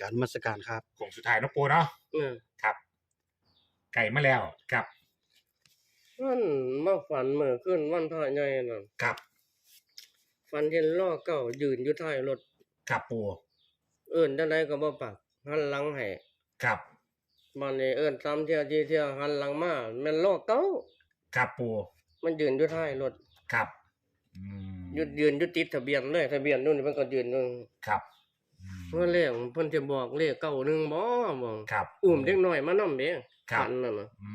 การนมัสการครับโค้งสุดท้ายเนาะปูเนาะเออครับ ไก่มาแล้วครับมันมาฝันเมื่อคืนวันพระใหญ่น่ะครับฝันเห็นล้อเก่ายืนอยู่ท้ายรถครับปูเอิ้นจังไดก็บ่ปากหันหลังให้ครับบัดนี้เอิ้นซ้ำเที่ยวที่เที่ยวหันหลังมาแม่นล้อเก่าครับปูมันยืนอยู่ท้ายรถครับอืมยืนยืนอยู่ติดทะเบียนเลยทะเบียนนู่นมันก็ยืนอยู่ครับอืม เมื่อเลขเพิ่นสิบอกเลขเก่าหนึงบ่บ่ครับ อุ้มเด็กน้อยมานำเด้ครับฝันนั่นน่ะอื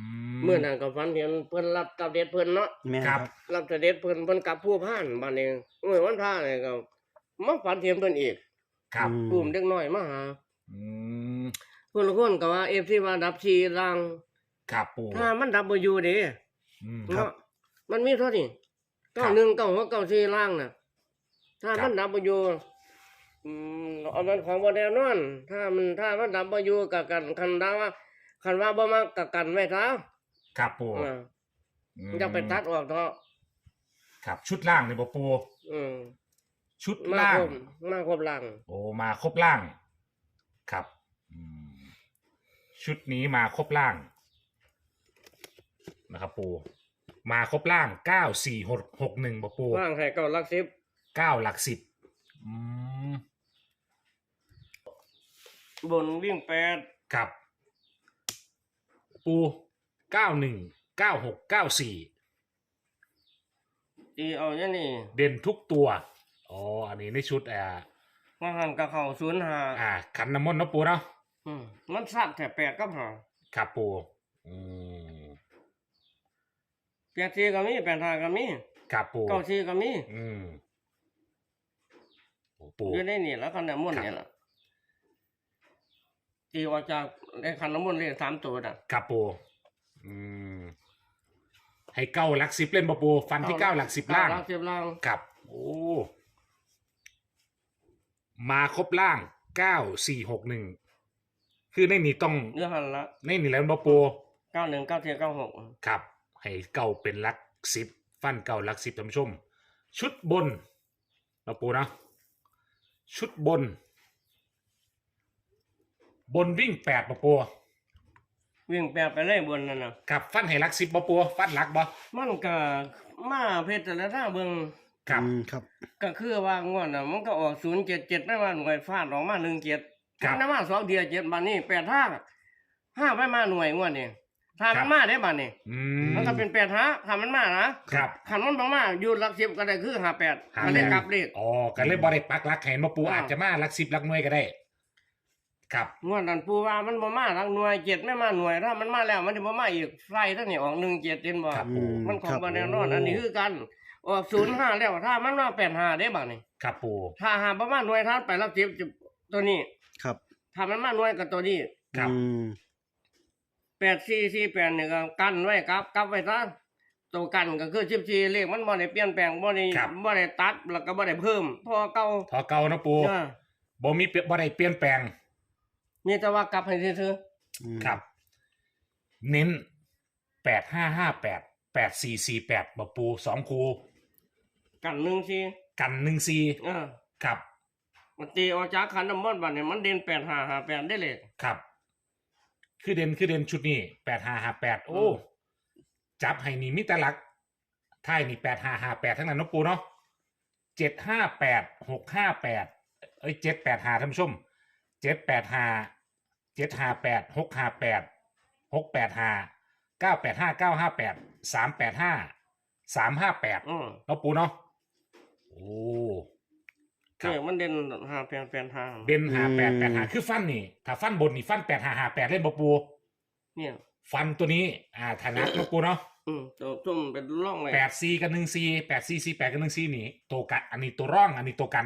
เมื่อนั้นก็ฝันเห็นเพิ่นรับตับเด็ดเพิ่นเนาะแม่ครับ รับเสด็จเพิ่นเพิ่นกลับผู้พ่านบัดนี้เมื่อวันพระนี่ก็มาฝันเทียมเพิ่นอีก ครับอืมกลุ่มเด็กน้อยมาหาอืมเพิ่นละคนก็ว่า FC ว่าดับชีรังครับปูถ้ามันดับบ่อยู่เด้อืมเนาะมันมีเท่านี้ครับ91 96 94ล่างน่ะ ถ้าครับมันดับบ่อยู่ อืมเอามันของบ่แน่นอน ถ้ามันถ้ามันดับบ่อยู่ก็กันคันดาว่าคันว่าบ่มักก็กันไว้ซะครับปูอ่าอืมอย่าไปตัดออกเถอะครับชุดล่างนี่บ่ปูอืมชุดมาล่างครบมาครบล่างโอ้มาครบล่าง ครับอืมชุดนี้มาครบล่าง นะครับปูมาครบล่างเก้าสี่หกหกหนึ่งปะปูว่างให้เก้าหลักสิบ เก้าหลักสิบอืม บนวิ่งแปดครับ ปูเก้าหนึ่งเก้าหกเก้าสี่ตีเอาอย่างนี้เด่นทุกตัวอ๋ออันนี้ในชุดอ่าว่าหันกับเขาศูนย์หาอ่าขันน้ำมนต์เนาะปูเนาะอืมมันสับแต่แปดกับหาครับปูอืมแปดสี่ก็มีแปดห้าก็มีครับปูเก้าสี่ก็มีอืมโอ้ปูอยู่ในนี่แล้วคันน้ำมนต์นี่แหละ ตีออกจากในคันน้ำมนต์เลยสามตัวน่ะ ครับปูอืมให้เก้าหลักสิบเล่นปะปูฟันที่เก้าหลักสิบล่างเก้หลักสิบล่าง ครับ โอ้ มาครบล่างเก้าสี่หกหนึ่ง คือในนี้ต้องเนื้อหันละในนี้แล้วปะปูเก้าหนึ่งเก้าเทียเก้าหกครับ ให้เก้าเป็นหลักสิบ ฟันเก้าหลักสิบท่านผู้ชม ชุดบนปะปูนะ ชุดบน บนวิ่งแปดปะปูวิ่งแปดไปเลยบนนั่นน่ะครับฟันให้หลักสิบปะปูฟันหลักบ่มันก็มาเพชรแต่ละท่าเบิ่งครับอืมครับ ก็คือว่างวดน่ะมันก็ออกศูนย์เจ็ดเจ็ดไม่ว่าหน่วยฟาดออกมาหนึ่งเจ็ดครับมันมาสองเดียวเจ็ดบานนี้แปดห้าห้าไปมาหน่วยงวดนี่ถ้าครัมันบมาได้บานนี้อืมมันก็เป็นแปดห้าถ้ามันมานะครับ ขันมันบ่มาอยู่หลักสิบก็ได้คือห้าแปดห้าก็ได้แปดกลับเลข อ๋อก็เลยบริปักหลักแขนมาปูอ่า อาจจะมาหลักสิบหลักหน่วยก็ได้ ครับงวดนั้นปูว่ามันบ่มาหลักหน่วยเจ็ดไม่มาหน่วยถ้ามันมาแล้วมันจะบ่มาอีกไฟทั้งนี้ออกหนึ่งเจ็ดเห็นบ่ครับอืมมันขอคงรับบ่แน่นอนอันนี้คือกันออกศูนย์ห้าแล้วถ้ามันมาแปดห้าได้บานนี้ครับปูถ้าหาประมาณหน่วยท่านไปหลักสิบจะตัวนี้ ครับถ้ามันมาหน่วยกับตัวนี้ครับอืมแปดสี่สี่แปดเนี่ยก็กันไว้ครับกับไว้ซะตัวกันก็คือสิบสี่เลขมันบ่ได้เปลี่ยนแปลงบ่ได้ครับบ่ได้ตัดแล้วก็บ่ได้เพิ่มพอเก่าทอเก่านะปูจ้าบ่มีเปลี่ยนบ่ได้เปลี่ยนแปลง มีแต่ว่ากลับให้ซื่ออืมครับ เน้นแปดห้าห้าแปดแปดสี่สี่แปดบปูสองคูๆกันหนึ่งสี่กันหนึ่งสี่เออครับมันตีออกจากขันน้ำมันต์บัดเนี่ยมันเด่นแปดห้าห้าแปดได้เลย ครับ คือเด่นคือเด่นชุดนี้แปดห้าห้าแปดโอ้ อืม จับให้นี่มิตรลักท้ายนี่แปดห้าห้าแปดทั้งนั้นเนาะปูเนาะเจ็ดห้าแปดหกห้าแปดเอ้ยเจ็ดแปดห้าท่านผู้ชม เจ็ดแปดห้าเจ็ดห้าแปดหกห้าแปดหกแปดห้าเก้าแปดห้าเก้าห้าแปดสามแปดห้าสามห้าแปดอืมเนาะปูเนาะโอ้ ครัเนี่บยมันเด่นห้าแปดแปดห้าเด่นหาแปดแปดหาคือฟันนี่ ถ้าฟันบนนี่ฟันแปดหาหาแปดเล่นบปู เนี่ย ฟันตัวนี้อ่าฐานะเนาะปูเนาะ อืมตัวจุ่มเป็นร่องไว้แปดซีกับหนึ่งซีแปดซีซีแปดกับหนึ่งซีนี่ตัวกันอันนี้ตัวร่องอันนี้ตัวกัน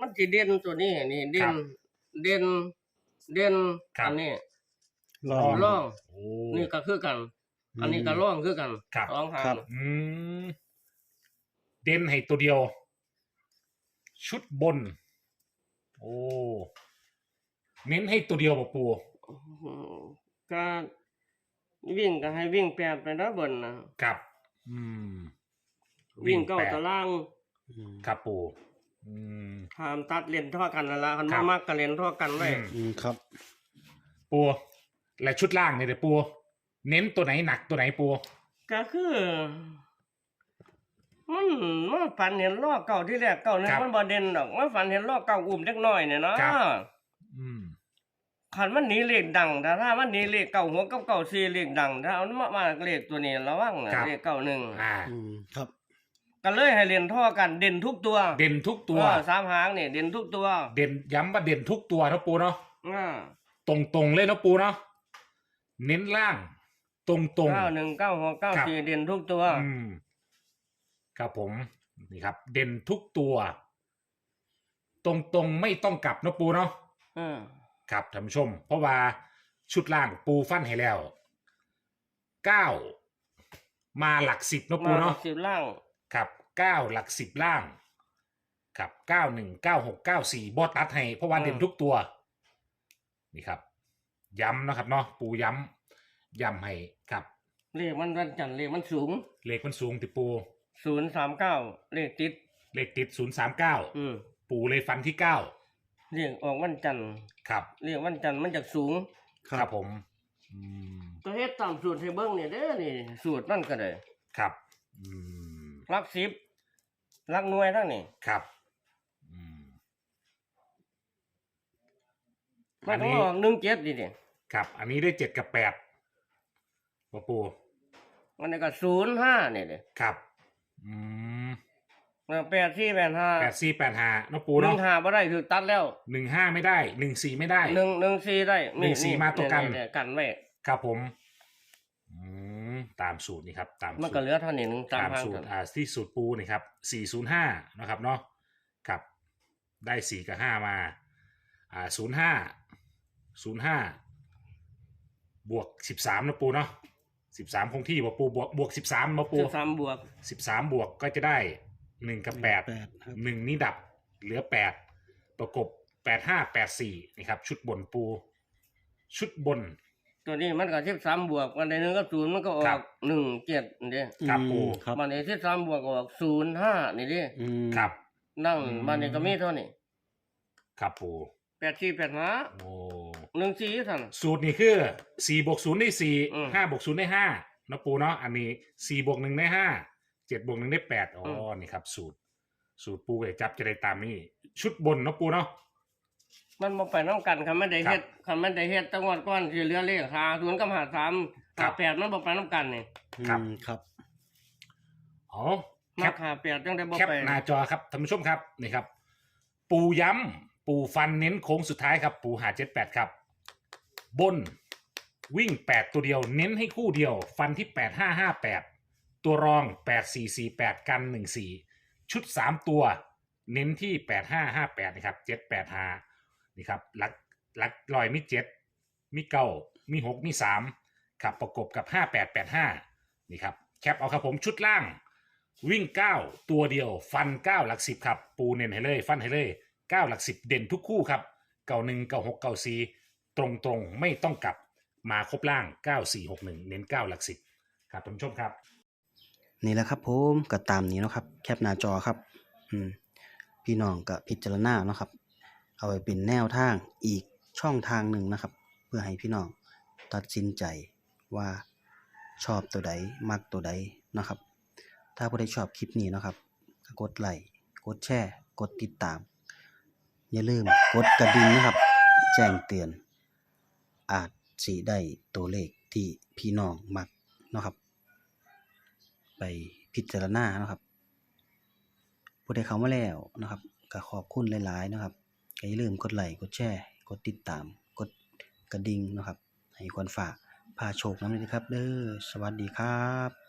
มันสิเด่นตัวนี้นี่เด่ครันบ เด่นเด่นครับ อันนี้ลอง ร่องโอ้ นี่ก็คือกัน อันนี้ก็ร่องคือกันครับ สองหาครังบ อืมเด่นให้ตัวเดียว ชุดบน โอ้เน้นให้ตัวเดียวบปูอืมก็วิ่งก็ให้วิ่งแปดไปนะบนนะครับ อืมวิ่งเก้าแปดตารางอืมครับปู อืมถามตัดเรียนทั่วกันนั่นละคันครับ่บมักก็เรียนทั่วกันไว้อืมอืมครับปูและชุดล่างเนี่ยเดี๋ยวปู เน้นตัวไหนหนักตัวไหนปู ก็คือ มันมันฝันเห็นล้อเก่าที่แรกเก่าเนี่ยมันบ่เด่นดอกมันฝันเห็นล้อเก่าอุ้มเล็กน้อยเนี่ยเนาะอืม คันมันหนีเลขดังแต่ถ้ามันหนีเลขเก่าหัวกับเก่าซีเลขดังถ้าเอามามาเลขตัวนี้ระวังนะเลขเก่าหนึ่งอ่า อืมครับ ก็เลยให้เรียนท่อกันเด่นทุกตัวเด่นทุกตัว เออสามหางนี่เด่นทุกตัวเด่นย้ำว่าเด่นทุกตัวนะปูเนาะอ่าตรงตรงๆเลยนะปูเนาะเน้นล่าง ตรงตรง เก้าหนึ่งเก้าหกเก้าสี่เด่นทุกตัว อืมครับผมนี่ครับ เด่นทุกตัว ตรงตรงๆไม่ต้องกลับนะปูเนาะอืมครับท่านผู้ชม เพราะว่าชุดล่างปูฟันให้แล้วเก้ามาหลักสิบนะปูมาเนาะสิบล่าง ครับเก้าหลักสิบล่าง ครับเก้าหนึ่งเก้าหกเก้าสี่บอตัดให้เพราะว่าเด่นทุกตัว นี่ครับ ย้ำนะครับเนาะปูย้ำย้ำให้ครับเลขมันวันจันทร์เลขมันสูง เลขมันสูงติปูศูนย์สามเก้าเลขติด เลขติดศูนย์สามเก้าอืมปูเลยฟันที่เก้าเลขออกวันจันทร์ครับเลขวันจันทร์มันจากสูงครับผมอืมก็เฮ็ดตามสูตรให้เบิ่งนี่เด้อนี่สูตรนั่นก็ได้ครับ อืมห ลักสิบหลักหน่วยทั้งนี่ครับ อืมมัอันนก็นี้ออกหนึ่งเจ็ดนี่นี่ครับ อันนี้ได้เจ็ดกับแปดปะปูอันนี้ก็ศูนย์ห้านี่เด้ครับ อืมแปดสี่แปดห้าแปดสี่แปดห้าเนาะปูหนึ่เนาะงห้าบ่ได้คือตัดแล้วหนึ่งห้าไม่ได้หนึ่งสี่ไม่ได้ หนึ่งหนึ่งสี่ได้หนึ่งสี่มาตัวกันเยกันไว้ครับผมอืม ตามสูตรนี่ครับตามมันสูก็ตรเหลือเท่านี้หนึงตามตามทางสูตกัรนอ่าที่สูตรปูนี่ครับสี่ศูนย์ห้านะครับเนาะครับได้สี่กับห้ามาอ่าศูนย์ห้าศูนย์ห้าบวกสิบสามนะปูเนาะสิบสามคงที่บ่ปูบวกบวกสิบสามมาปู สิบสามบวกสิบสามบวกก็จะได้หนึ่งกับแปดแปดครับหนึ่งนี่ดับเหลือแปดประกบแปดห้าแปดสี่นี่ครับ ชุดบนปู ชุดบน ตัวนี้มันก็สิบสามบวกวันใดหนึ่งก็ศูนย์มันก็อครัอบ กหนึ่งเจ็ดนี่เด้ครับอืมปูครับวันนี้สิบสามบวกก็ออกศูนย์ห้านี่เด้อืม ครับ นั่งอืมวันนี้ก็มีเท่านี้ครับปูแปดสี่แปดห้าโอ้หนึ่งสี่ท่าน สูตรนี้คือสี่บวกศูนย์ได้สี่อืมห้าบวกศูนย์ได้ห้านะปูเนาะอันนี้สี่บวกหนึ่งได้ห้าเจ็ดบวกหนึ่งได้แปดอ๋ออนี่ครับ สูตร สูตรปูไอ้จับจะได้ตามนี้ชุดบนนะปูเนาะ มันบ่ไปน้ำกันคันมันได้เฮ็ดครับคันมันได้เฮ็ดแตั้งวันก่อนสิเหลือเลขหาศูนย์กับหาสามครัหาบ แปดมันบ่ไปน้ำกันนี่ครับอืมครับ อ๋อแคมาปหาแปดจังได้บ่แคปไปหน้าจอครับท่านผู้ชมครับนี่ครับ ปูย้ำปูฟันเน้นโค้งสุดท้ายครับ ปูหาเจ็ดแปดครับ บนวิ่งแปดตัวเดียว เน้นให้คู่เดียว ฟันที่แปดห้าห้าแปดตัวรองแปดสี่สี่แปดกันหนึ่งสี่ชุดสามตัว เน้นที่แปดห้าห้าแปดนะครับเจ็ดแปดห้า นี่ครับหลักหลักลอยมีเจ็ดมีเก้ามีหกมีสามครับประกบกับห้าแปดแปดห้านี่ครับแคปเอาครับผมชุดล่าง วิ่งเก้าตัวเดียว ฟันเก้าหลักสิบครับ ปูเน้นให้เลย ฟันให้เลยเก้าหลักสิบเด่นทุกคู่ครับเก้าหนึ่งเก้าหกเก้าสี่ตรงตรงไม่ต้องกลับมาครบล่างเก้าสี่หกหนึ่งเน้นเก้าหลักสิบครับท่านผู้ชมครับ นี่แหละครับผมก็ตามนี้เนาะครับ แคปหน้าจอครับ อืม พี่น้องก็พิจารณาเนาะครับ เอาไว้เป็นแนวทางอีกช่องทางหนึ่งนะครับ เพื่อให้พี่น้องตัดสินใจว่าชอบตัวใดมักตัวใดนะครับ ถ้าผู้ใดชอบคลิปนี้นะครับกดไลค์กดแชร์กดติดตาม อย่าลืมกดกระดิ่งนะครับ แจ้งเตือน อาจสิได้ตัวเลขที่พี่น้องมักนะครับ ไปพิจารณานะครับผู้ใดเข้ามาแล้วนะครับก็ขอบคุณหลาย ๆ นะครับ ก็อย่าลืมกดไลค์กดแชร์กดติดตาม กดกระดิ่งนะครับ ให้ควรฝากพาโชคน้ำเลยนะครับ เด้อสวัสดีครับ